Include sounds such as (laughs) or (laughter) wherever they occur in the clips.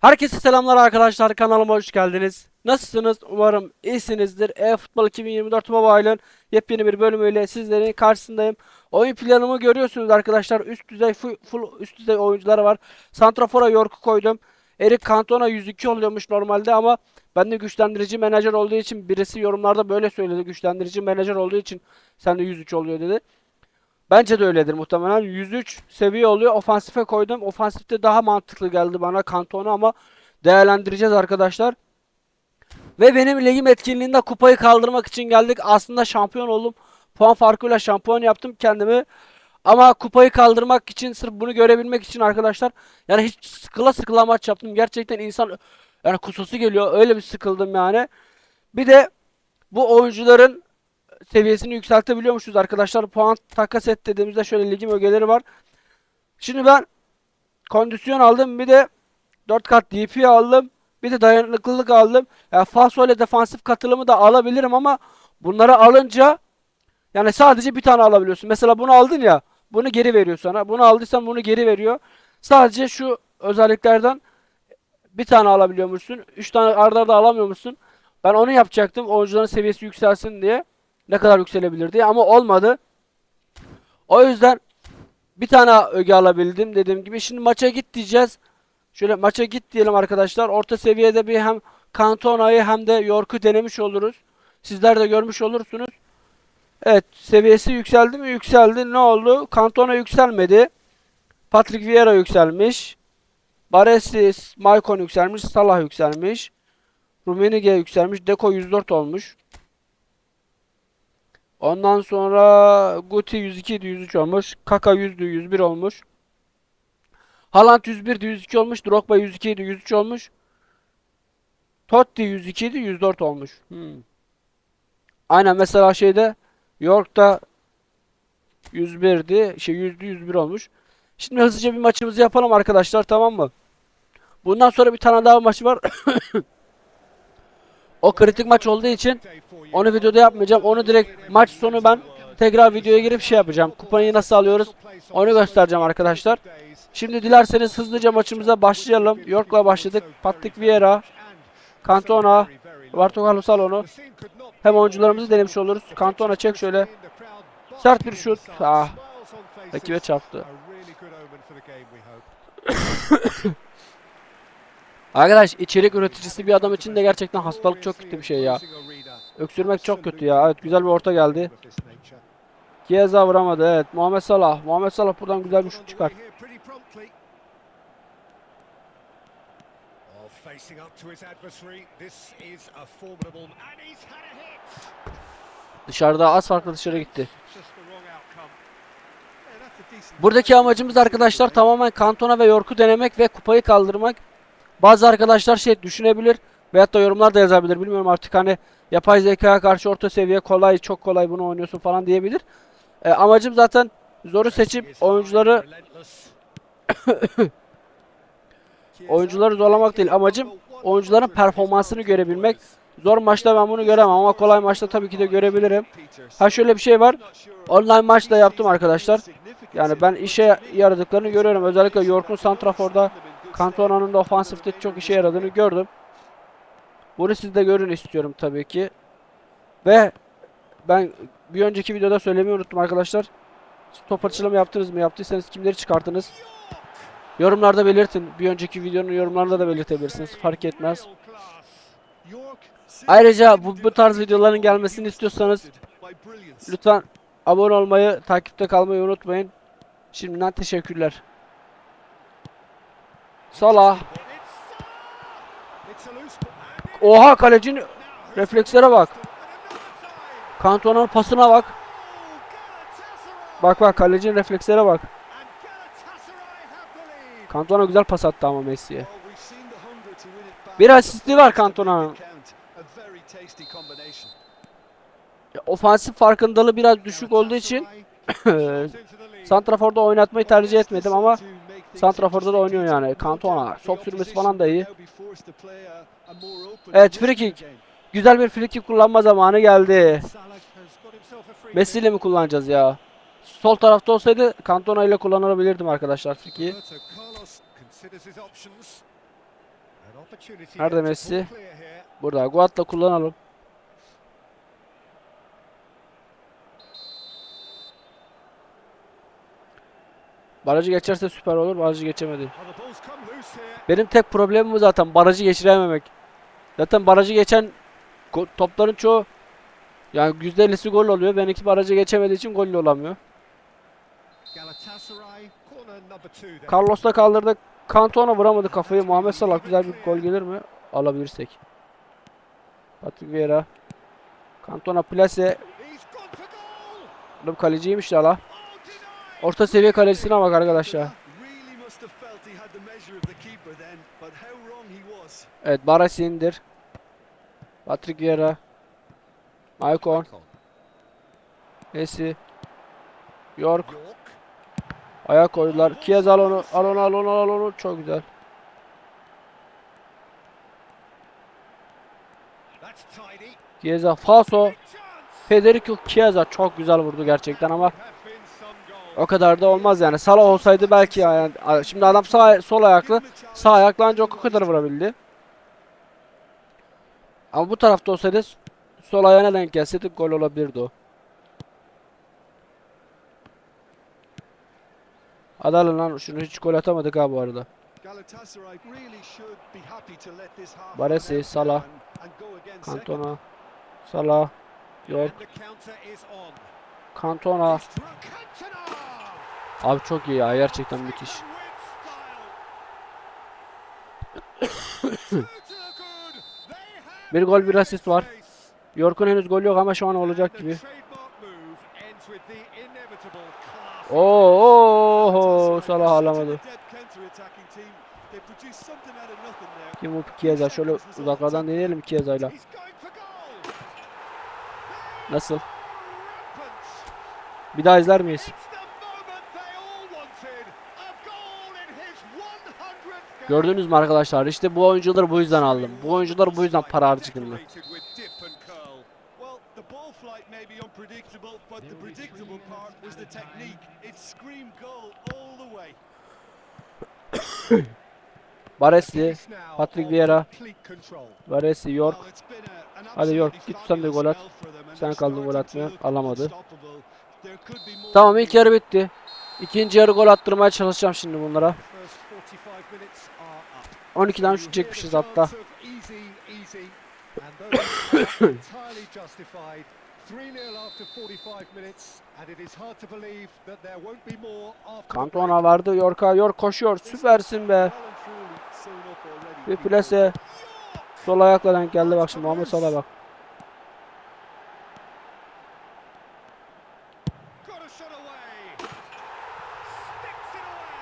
Herkese selamlar arkadaşlar kanalıma hoş geldiniz. Nasılsınız? Umarım iyisinizdir. E-Futbol 2024 Mobile'ın yepyeni bir bölümüyle sizlerin karşısındayım. Oyun planımı görüyorsunuz arkadaşlar. Üst düzey full, üst düzey oyuncuları var. Santrafor'a York'u koydum. Eric Cantona 102 oluyormuş normalde ama ben de güçlendirici menajer olduğu için birisi yorumlarda böyle söyledi. Güçlendirici menajer olduğu için sen de 103 oluyor dedi. Bence de öyledir muhtemelen. 103 seviye oluyor. Ofansife koydum. Ofansifte daha mantıklı geldi bana Cantona ama değerlendireceğiz arkadaşlar. Ve benim ligim etkinliğinde kupayı kaldırmak için geldik. Aslında şampiyon oldum. Puan farkıyla şampiyon yaptım kendimi. Ama kupayı kaldırmak için sırf bunu görebilmek için arkadaşlar yani hiç sıkıla sıkıla maç yaptım. Gerçekten insan yani kususu geliyor. Öyle bir sıkıldım yani. Bir de bu oyuncuların seviyesini yükseltebiliyormuşuz arkadaşlar. Puan takas et dediğimizde şöyle ligin ögeleri var. Şimdi ben kondisyon aldım. Bir de 4 kat DP aldım. Bir de dayanıklılık aldım. Yani falso ile defansif katılımı da alabilirim ama bunları alınca yani sadece bir tane alabiliyorsun. Mesela bunu aldın ya. Bunu geri veriyor sana. Bunu aldıysan bunu geri veriyor. Sadece şu özelliklerden bir tane alabiliyormuşsun. 3 tane arda arda alamıyormuşsun. Ben onu yapacaktım. Oyuncuların seviyesi yükselsin diye. Ne kadar yükselebilir diye ama olmadı. O yüzden bir tane öge alabildim dediğim gibi. Şimdi maça git diyeceğiz. Şöyle maça git diyelim arkadaşlar. Orta seviyede bir hem Cantona'yı hem de York'u denemiş oluruz. Sizler de görmüş olursunuz. Evet seviyesi yükseldi mi? Yükseldi. Ne oldu? Cantona yükselmedi. Patrick Vieira yükselmiş. Baresis, Maicon yükselmiş. Salah yükselmiş. Rummenigge yükselmiş. Deko 104 olmuş. Ondan sonra Guti 102 idi 103 olmuş. Kaka 100'dü 101 olmuş. Haaland 101 idi 102 olmuş. Drogba 102 idi 103 olmuş. Totti 102 idi 104 olmuş. Hmm. Aynen mesela şeyde York'ta 101'di. Şey 100'dü 101 olmuş. Şimdi hızlıca bir maçımızı yapalım arkadaşlar tamam mı? Bundan sonra bir tane daha maç var. (coughs) o kritik maç olduğu için onu videoda yapmayacağım. Onu direkt maç sonu ben tekrar videoya girip şey yapacağım. Kupayı nasıl alıyoruz onu göstereceğim arkadaşlar. Şimdi dilerseniz hızlıca maçımıza başlayalım. York'la başladık. Patrick Vieira, Cantona, Roberto Carlos Salon'u. Hem oyuncularımızı denemiş oluruz. Cantona çek şöyle. Sert bir şut. Ah. Rakibe çarptı. (coughs) Arkadaş içerik üreticisi bir adam için de gerçekten hastalık çok kötü bir şey ya. Öksürmek çok kötü ya. Evet güzel bir orta geldi. Chiesa vuramadı evet. Muhammed Salah. Muhammed Salah buradan güzel bir şut çıkar. Dışarıda az farklı dışarı gitti. Buradaki amacımız arkadaşlar tamamen Kantona ve York'u denemek ve kupayı kaldırmak. Bazı arkadaşlar şey düşünebilir veyahut da yorumlar da yazabilir. Bilmiyorum artık hani yapay zekaya karşı orta seviye kolay çok kolay bunu oynuyorsun falan diyebilir. E, amacım zaten zoru seçip oyuncuları (coughs) oyuncuları zorlamak değil. Amacım oyuncuların performansını görebilmek. Zor maçta ben bunu göremem ama kolay maçta tabii ki de görebilirim. Ha şöyle bir şey var. Online maç da yaptım arkadaşlar. Yani ben işe yaradıklarını görüyorum. Özellikle York'un Santrafor'da Cantona'nın da ofansifte çok işe yaradığını gördüm. Bunu siz de görün istiyorum tabii ki. Ve ben bir önceki videoda söylemeyi unuttum arkadaşlar. Top açılımı yaptınız mı? Yaptıysanız kimleri çıkarttınız? Yorumlarda belirtin. Bir önceki videonun yorumlarında da belirtebilirsiniz. Fark etmez. Ayrıca bu, bu tarz videoların gelmesini istiyorsanız lütfen abone olmayı, takipte kalmayı unutmayın. Şimdiden teşekkürler. Salah. Oha kalecinin reflekslere bak. Kantona'nın pasına bak. Bak bak kalecinin reflekslere bak. Cantona güzel pas attı ama Messi'ye. Bir asisti var Cantona'nın. Ya, Ofansif farkındalığı biraz düşük olduğu için (coughs) Santrafor'da oynatmayı tercih etmedim ama Santrafor'da da oynuyor yani. Cantona top sürmesi falan da iyi. Evet free kick. Güzel bir free kick kullanma zamanı geldi. Messi ile mi kullanacağız ya? Sol tarafta olsaydı Cantona ile kullanabilirdim arkadaşlar free kick'i. Nerede Messi? Burada Guat'la kullanalım. Barajı geçerse süper olur. Barajı geçemedi. Benim tek problemim zaten. Barajı geçirememek. Zaten barajı geçen topların çoğu yani %50'si gol oluyor. Benimki barajı geçemediği için gol olamıyor. There. Carlos'ta kaldırdık. Cantona vuramadı kafayı. Muhammed Salah güzel bir gol gelir mi? Alabilirsek. Patrick Vieira. Cantona plase. Da. Oo, oo, oo, Galatasaray Salah are such an alamadı. adept counter-attacking team. They produced something out of nothing there. Kim bu Chiesa şöyle uzaklardan deneyelim Chiesa'yla. He's going for goal. Nasıl? Rampant. Bir daha izler miyiz? It's the moment they all wanted. A goal in his 100th game. Gördünüz mü arkadaşlar? İşte bu oyuncuları bu yüzden aldım. Bu oyuncuları bu ball flight may be unpredictable, but the predictable part was the technique. It screamed goal all the way. Baresi, He's now Patrick on Vieira. complete control. Baresi, York. Well, it's been a- an Hadi York, absolutely git sen de gol at. fabulous spell for them, and Sen they're kaldın gol starting to atmaya. look Alamadı. unstoppable. There could be more Tamam to ilk do. yarı bitti. İkinci yarı gol attırmaya çalışacağım şimdi bunlara. First 45 minutes are up. 12'den You şut hear çekmişiz the hatta. chants of Easy, easy. And those are entirely justified. 3-0 after 45 minutes. And it is hard to believe that there won't be more after the break. Cantona verdi York'a. York koşuyor. Süpersin be. Bir plase. Sol ayakla denk geldi bak şimdi Muhammed Salah bak.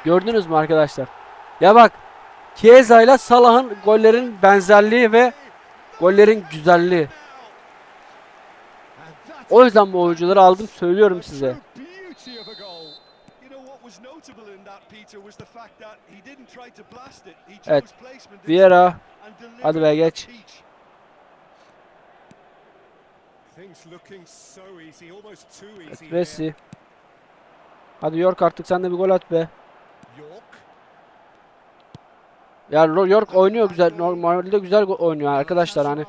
Gördünüz mü arkadaşlar? Ya bak Chiesa ile Salah'ın gollerin benzerliği ve gollerin güzelliği. O yüzden bu oyuncuları aldım söylüyorum size. Evet. Vieira. Hadi be geç. here. Messi. Hadi York artık sen de bir gol at be. York. Ya Ro- York oynuyor güzel. Normalde güzel oynuyor arkadaşlar hani.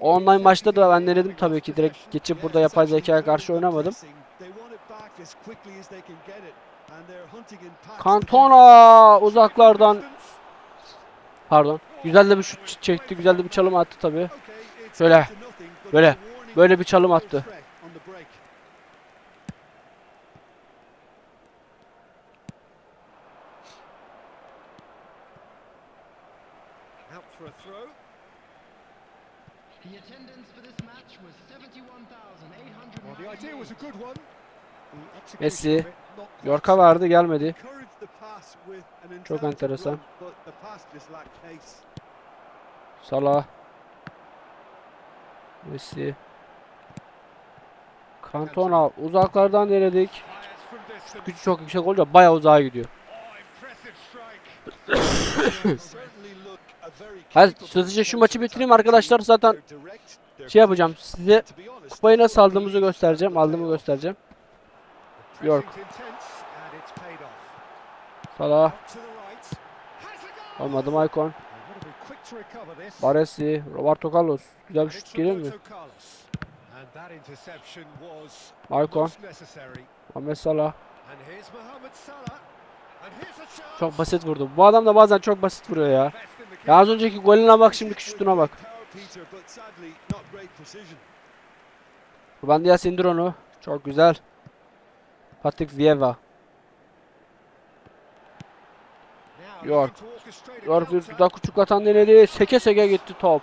Online maçta da ben denedim tabii ki direkt geçip burada yapay zekaya karşı oynamadım. Cantona uzaklardan pardon. Güzel de bir şut çekti. Güzel de bir çalım attı tabii. Böyle, warning böyle bir çalım attı. Messi. York'a verdi gelmedi. Çok enteresan. Salah. Messi. Cantona uzaklardan denedik. Gücü çok yüksek olunca bayağı uzağa gidiyor. Oh, Hadi (coughs) capable hızlıca şu maçı bitireyim arkadaşlar. Zaten şey yapacağım size kupayı nasıl aldığımızı göstereceğim. Aldığımı göstereceğim. York. Salah. Olmadı Maicon. Baresi, Roberto Carlos. Güzel bir şut geliyor mu? Maicon. Ahmet Salah. Çok basit vurdu. Bu adam da bazen çok basit vuruyor ya. Ya az önceki golüne bak şimdiki şutuna bak. Power, Peter, but sadly not great precision. Ruben Dias indir onu. Çok güzel. Patrick. Now York. York bir dudak uçuk atan denedi. Seke seke gitti top. Out.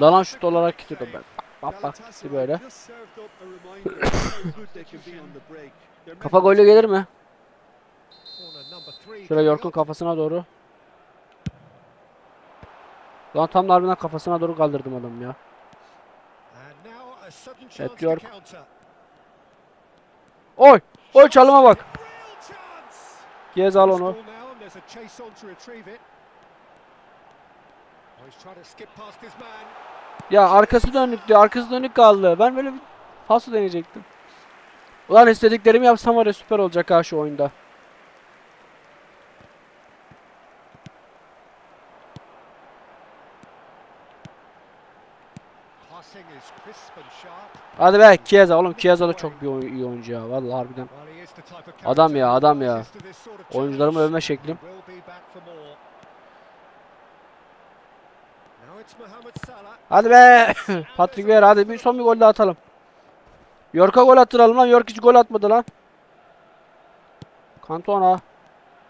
Lalan şut olarak gitti top. Save. Bak bak gitti böyle. (coughs) Kafa golü gelir mi? Şöyle York'un kafasına doğru. Lan tam da harbiden kafasına doğru kaldırdım adamı ya. To York. Oy! Oy çalıma bak. Gez al onu. Oh. Ya arkası dönüktü. Arkası dönük kaldı. Ben böyle bir pasu deneyecektim. Ulan istediklerimi yapsam var ya süper olacak ha şu oyunda. Hadi be Chiesa oğlum Chiesa da çok bir iyi oyuncu ya vallahi harbiden. Adam ya, adam ya. Oyuncularımı övme şeklim. Hadi be (coughs) Patrick Vieira hadi bir son bir gol daha atalım. York'a gol attıralım lan. York hiç gol atmadı lan. Cantona.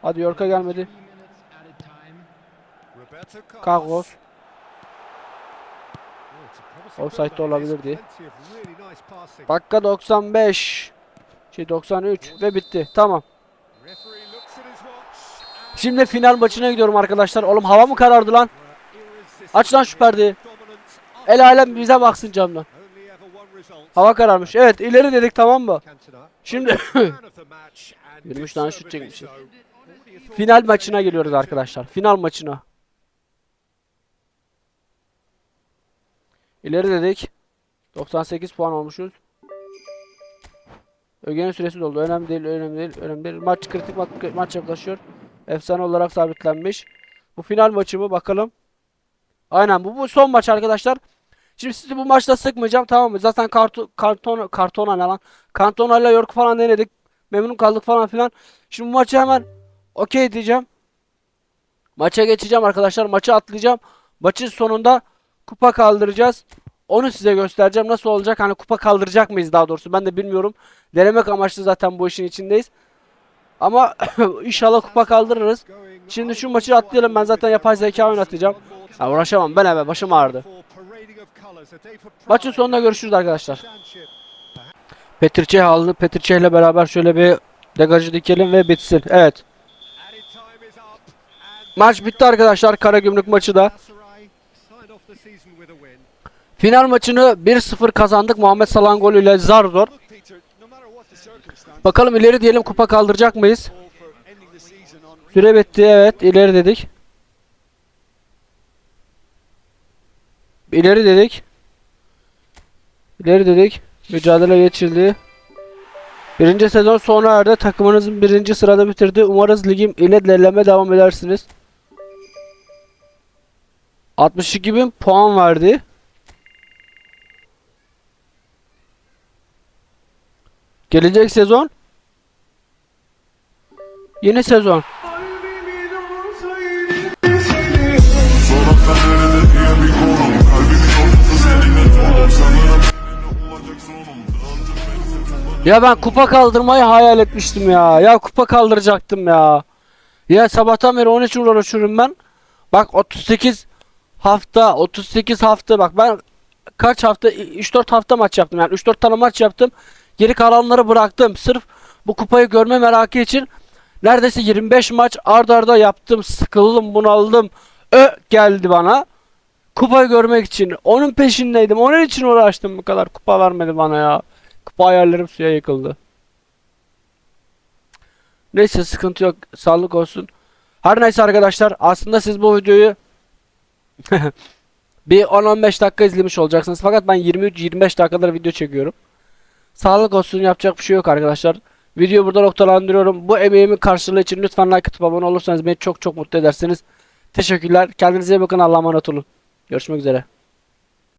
Hadi York'a gelmedi. Three Offside de olabilirdi. Dakika 95. Şey 93 ve bitti. Tamam. Şimdi final maçına gidiyorum arkadaşlar. Oğlum hava mı karardı lan? Aç lan şu perdeyi. El alem bize baksın camdan. Hava kararmış. Evet ileri dedik tamam mı? Şimdi Man of the match and 23 tane şut çekmişiz. Final maçına geliyoruz arkadaşlar. Final maçına. İleri dedik. 98 puan olmuşuz. Öge'nin süresi doldu. Önemli değil, önemli değil, önemli değil. Maç kritik ma- maç yaklaşıyor. Efsane olarak sabitlenmiş. Bu final maçı mı bakalım. Aynen bu, bu son maç arkadaşlar. Şimdi sizi bu maçta sıkmayacağım tamam mı? Zaten kartu, karton, kartona ne lan? Kantona ile York falan denedik. Memnun kaldık falan filan. Şimdi bu maçı hemen okey diyeceğim. Maça geçeceğim arkadaşlar. Maçı atlayacağım. Maçın sonunda kupa kaldıracağız. Onu size göstereceğim. Nasıl olacak? Hani kupa kaldıracak mıyız daha doğrusu? Ben de bilmiyorum. Denemek amaçlı zaten bu işin içindeyiz. Ama (coughs) inşallah kupa kaldırırız. Şimdi şu maçı atlayalım. Ben zaten yapay zeka oynatacağım. Ya uğraşamam. Ben eve başım ağrıdı. Maçın pride, sonunda görüşürüz arkadaşlar. Petr Cech aldı. Petr Cech ile beraber şöyle bir degajı dikelim ve bitsin. Evet. Maç bitti arkadaşlar. Karagümrük maçı da. Final maçını 1-0 kazandık. Muhammed Salah'ın golüyle zar zor. Bakalım ileri diyelim kupa kaldıracak mıyız? Süre bitti evet ileri dedik. İleri dedik. İleri dedik. Mücadele geçildi. Birinci sezon sona erdi. Takımınızın birinci sırada bitirdi. Umarız ligim ile ilerleme devam edersiniz. 62 bin puan verdi. Gelecek sezon. Yeni sezon. Ya ben kupa kaldırmayı hayal etmiştim ya. Ya kupa kaldıracaktım ya. Ya sabahtan beri onun için uğraşıyorum ben. Bak 38 hafta 38 hafta bak ben kaç hafta 3-4 hafta maç yaptım yani 3-4 tane maç yaptım. Geri kalanları bıraktım. Sırf bu kupayı görme merakı için neredeyse 25 maç ard arda yaptım. Sıkıldım, bunaldım. Ö geldi bana. Kupayı görmek için. Onun peşindeydim. Onun için uğraştım bu kadar. Kupa vermedi bana ya. Kupa hayallerim suya yıkıldı. Neyse sıkıntı yok. Sağlık olsun. Her neyse arkadaşlar. Aslında siz bu videoyu (laughs) bir 10-15 dakika izlemiş olacaksınız. Fakat ben 23-25 dakikadır video çekiyorum. Sağlık olsun. Yapacak bir şey yok arkadaşlar. Videoyu burada noktalandırıyorum. Bu emeğimin karşılığı için lütfen like atıp abone olursanız beni çok çok mutlu edersiniz. Teşekkürler. Kendinize iyi bakın. Allah'a emanet olun. Görüşmek üzere.